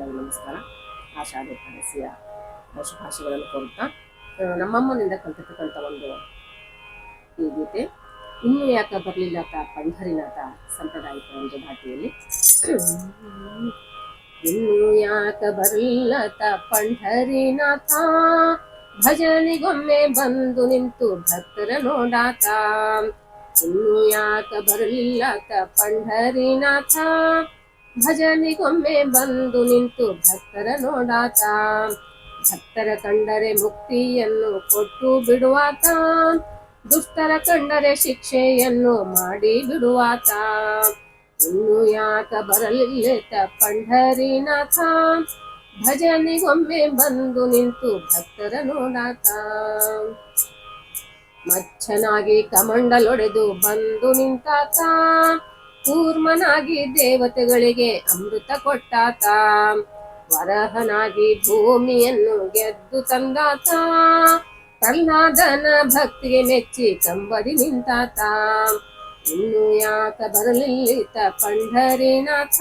ಎಲ್ಲರಿಗೂ ನಮಸ್ಕಾರ. ಆಶಾ ಏಕಾದಶಿಯ ಶುಭಾಶಯಗಳನ್ನು ಕೋರುತ್ತಾ ನಮ್ಮಮ್ಮನಿಂದ ಕಲ್ತಿರ್ತಕ್ಕಂಥ ಒಂದು ಈ ಗೀತೆ. ಇನ್ನು ಯಾಕ ಬರಲಿಲ್ಲತ ಪಂಢರಿನಾಥ ಸಂಪ್ರದಾಯಿಕ ಒಂದು ಇನ್ನು ಯಾಕ ಬರಲಿಲ್ಲತ ಪಂಢರಿನಾಥ ಭಜನೆಗೊಮ್ಮೆ ಬಂದು ನಿಂತು ಭಕ್ತರ ನೋಡಾತ ಇನ್ನು ಯಾಕ ಬರಲಿಲ್ಲತ ಪಂಢರಿನಾಥ ಭಜನಿಗೊಮ್ಮೆ ಬಂದು ನಿಂತು ಭಕ್ತರ ನೋಡಾತ. ಭಕ್ತರ ಕಂಡರೆ ಮುಕ್ತಿಯನ್ನು ಕೊಟ್ಟು ಬಿಡುವಾತ. ದುಷ್ಟರ ಕಂಡರೆ ಶಿಕ್ಷೆಯನ್ನು ಮಾಡಿ ಬಿಡುವಾತ. ಇನ್ನು ಯಾಕ ಬರಲಿಲ್ಲ ಪಂಡರಿನಾಥ ಭಜನೆಗೊಮ್ಮೆ ಬಂದು ನಿಂತು ಭಕ್ತರ ನೋಡಾತ. ಮಚ್ಚನಾಗಿ ಕಮಂಡಲೊಡೆದು ಬಂದು ನಿಂತಾತ. ಕೂರ್ಮನಾಗಿ ದೇವತೆಗಳಿಗೆ ಅಮೃತ ಕೊಟ್ಟಾತ. ವರಹನಾಗಿ ಭೂಮಿಯನ್ನು ಗೆದ್ದು ತಂದಾತ. ಪ್ರಹ್ಲಾದನ ಭಕ್ತಿಗೆ ಮೆಚ್ಚಿ ಕಂಬದಿ ನಿಂತಾತ. ಇನ್ನು ಯಾಕ ಬರಲಿಲ್ಲಿತ ಪಂಡರಿನಾಥ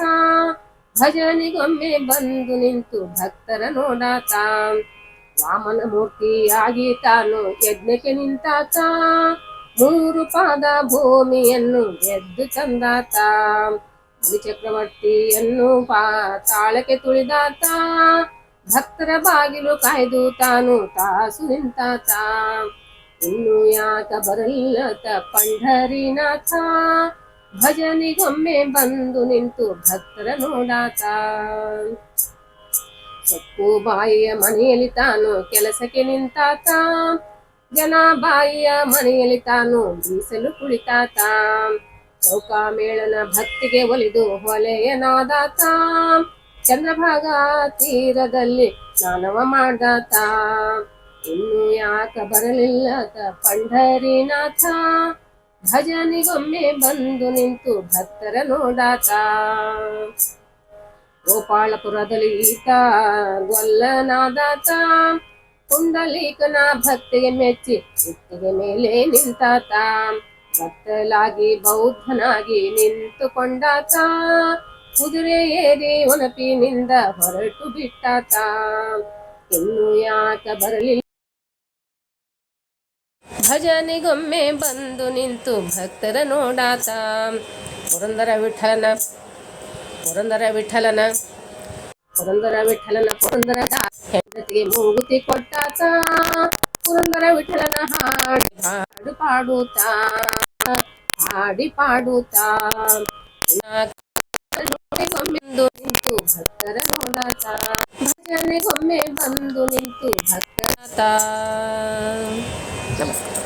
ಭಜನಿಗೊಮ್ಮೆ ಬಂದು ನಿಂತು ಭಕ್ತರ ನೋಡಾತ. ವಾಮನ ಮೂರ್ತಿಯಾಗಿ ತಾನು ಯಜ್ಞಕ್ಕೆ ನಿಂತಾತ. ಮೂರು ಪಾದ ಭೂಮಿಯನ್ನು ಗೆದ್ದು ಚಂದಾತ ಚಕ್ರವರ್ತಿಯನ್ನು ಪಾತಾಳಕ್ಕೆ ತುಳಿದಾತ ಭಕ್ತರ ಬಾಗಿಲು ಕಾಯ್ದು ತಾನು ತಾಸು ನಿಂತಾತ. ಇನ್ನು ಯಾಕ ಬರಲ್ಲತ ಪಂಢರಿನಾಥ. ಭಜನಿಗೊಮ್ಮೆ ಬಂದು ನಿಂತು ಭಕ್ತರ ನೋಡಾತ. ಸೊಪ್ಪು ಬಾಯಿಯ ಮನೆಯಲ್ಲಿ ತಾನು ಕೆಲಸಕ್ಕೆ ನಿಂತಾತ. ಜನ ಬಾಯಿಯ ಮನೆಯಲ್ಲಿ ತಾನು ಬೀಸಲು ಕುಳಿತಾತ. ಚೌಕ ಮೇಳನ ಭಕ್ತಿಗೆ ಒಲಿದು ಹೊಲೆಯನಾದಾತ. ಚಂದ್ರಭಾಗ ತೀರದಲ್ಲಿ ಸ್ನಾನವ ಮಾಡಾತ ಇನ್ನು ಯಾಕ ಬರಲಿಲ್ಲದ ಪಂಡರಿನಾಥ ಭಜನಿಗೊಮ್ಮೆ ಬಂದು ನಿಂತು ಭಕ್ತರ ನೋಡಾತ. ಗೋಪಾಳಪುರದಲ್ಲಿ ಈತ ಗೊಲ್ಲನಾದಾತ. ಪುಂಡಲೀಕನ ಭಕ್ತಿಗೆ ಮೆಚ್ಚಿ ಇಟ್ಟಿಗೆ ಮೇಲೆ ನಿಂತಾತ ಭಕ್ತಲಾಗಿ, ಬೌದ್ಧನಾಗಿ ನಿಂತುಕೊಂಡಾತ. ಕುದುರೆ ಏರಿ ಒನಪಿನಿಂದ ಹೊರಟು ಬಿಟ್ಟಾತ. ಇನ್ನು ಯಾಕ ಬರಲಿಲ್ಲ? ಭಜನಿಗೊಮ್ಮೆ ಬಂದು ನಿಂತು ಭಕ್ತರ ನೋಡಾತ. ಪುರಂದರ ವಿಠಲನ ಪುರಂದರ ವಿಠಲನ ಪುರಂದರ ವಿಠಲನ ಪುರಂದರದ ಹೆಂಡತಿಗೆ ಮೂಗುತಿ ಕೊಟ್ಟಾತ ಪುರಂದರ ವಿಠಲನ ಹಾಡಿ ಹಾಡು ಪಾಡುತ್ತಾ ಹಾಡಿ ಪಾಡುತ್ತಾ ಒಮ್ಮೆಂದು ನಿಂತು ಭಕ್ತರ ನೋಡಾತ ಭಜನೆಗೊಮ್ಮೆ ಬಂದು ನಿಂತು ಭಕ್ತರಾತ ನಮಸ್ಕಾರ